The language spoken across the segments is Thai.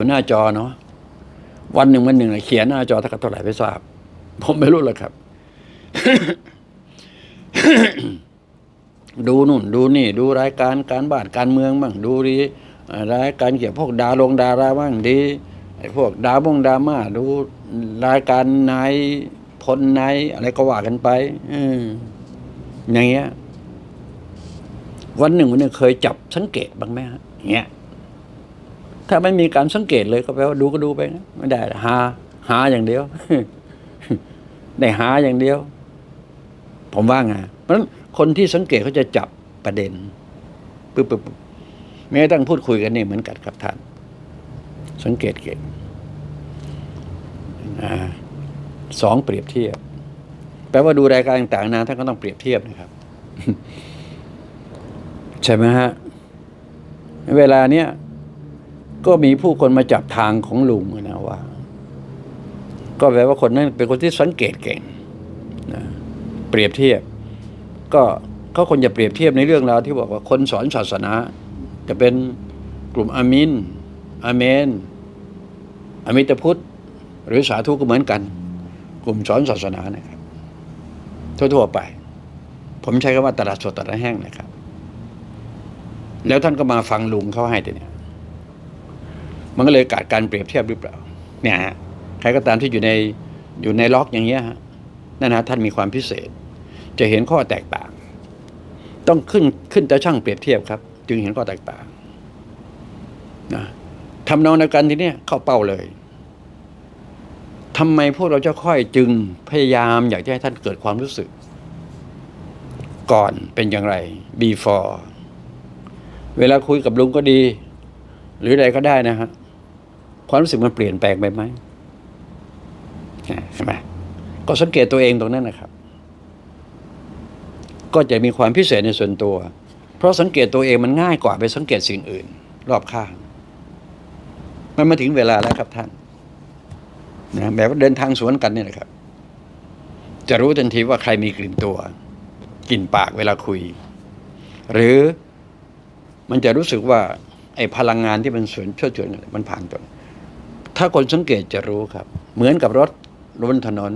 หน้าจอเนาะวันหนึ่งวันหนึ่งเขียนหน้าจอเท่ากับเท่าไหร่ไม่ทราบ ผมไม่รู้หรอกครับ ดูนู่น ดูนี่ ดูรายการการบ้านการเมืองบ้างดูดีรายการเกี่ยวกับพวกดาลงดาราบ้างดีไอ้พวกดาบงดราม่าดูรายการนายพลนายอะไรก็ว่ากันไปอือย่างเงี้ย วันหนึ่งวันหนึ่งเคยจับสังเกตบ้างไหมฮะเงี้ย ถ้าไม่มีการสังเกตเลยก็แปลว่าดูก็ดูไปนะไม่ได้หาหาอย่างเดียวได้หาอย่างเดียว ผมว่าไงเพราะฉะนั้นคนที่สังเกตเขาจะจับประเด็นปึ๊บปึ๊บปึ๊บแม้กระทั่งพูดคุยกันนี่เหมือนกันครับท่าน สังเกตเก่งสองเปรียบเทียบ แปลว่าดูรายการต่างๆนะท่านก็ต้องเปรียบเทียบนะครับ ใช่ไหมฮะ เวลาเนี้ย ก็มีผู้คนมาจับทางของลุงนะว่า ก็แปลว่าคนนั้นเป็นคนที่สังเกตเก่งนะเปรียบเทียบ ก็เขาคนจะเปรียบเทียบในเรื่องราวที่บอกว่าคนสอนศาสนา จะเป็นกลุ่มอามินอาเมนอมิตพุทธ หรือสาธุก็เหมือนกัน กลุ่มสอนศาสนานะครับทั่วๆไป ผมใช้คำว่าตลาดสดตลาดแห้งนะครับ แล้วท่านก็มาฟังลุงเขาให้แต่เนี่ย มันก็เลยเกิดการเปรียบเทียบหรือเปล่าเนี่ยฮะใครก็ตามที่อยู่ในอยู่ในล็อกอย่างเงี้ยฮะนั่นนะท่านมีความพิเศษ จะเห็นข้อแตกต่าง ต้องขึ้นขึ้นแต่ช่างเปรียบเทียบครับ จึงเห็นข้อแตกต่างนะทำนองในการทีเนี้ยเข้าเป้าเลยทำไมพวกเราจะค่อยจึงพยายามอยากจะให้ท่านเกิดความรู้สึก ก่อนเป็นอย่างไร before เวลาคุยกับลุงก็ดี หรืออะไรก็ได้นะฮะ ความรู้สึกมันเปลี่ยนแปลงไปไหมใช่ไหมก็สังเกตตัวเองตรงนั้นนะครับ ก็จะมีความพิเศษในส่วนตัว เพราะสังเกตตัวเองมันง่ายกว่าไปสังเกตสิ่งอื่น รอบข้าง มันมาถึงเวลาแล้วครับท่านนะแบบว่าเดินทางสวนกันนี่แหละครับ จะรู้ทันทีว่าใครมีกลิ่นตัวกลิ่นปากเวลาคุย หรือมันจะรู้สึกว่า ไอ้พลังงานที่มันสวนช่วยชวนกันมันผ่านตัว ถ้าคนสังเกตจะรู้ครับ เหมือนกับรถบนถนน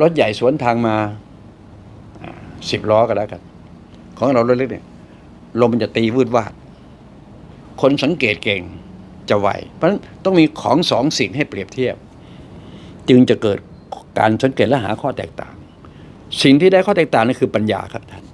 รถใหญ่สวนทางมาสิบล้อก็แล้วกันของเรารถเล็กเนี่ยลมมันจะตีวืดวาด คนสังเกตเก่งจะไวเพราะฉะนั้นต้องมีของสองสิ่งให้เปรียบเทียบ จึงจะเกิดการสังเกตและหาข้อแตกต่าง สิ่งที่ได้ข้อแตกต่างนั่นคือปัญญาครับท่าน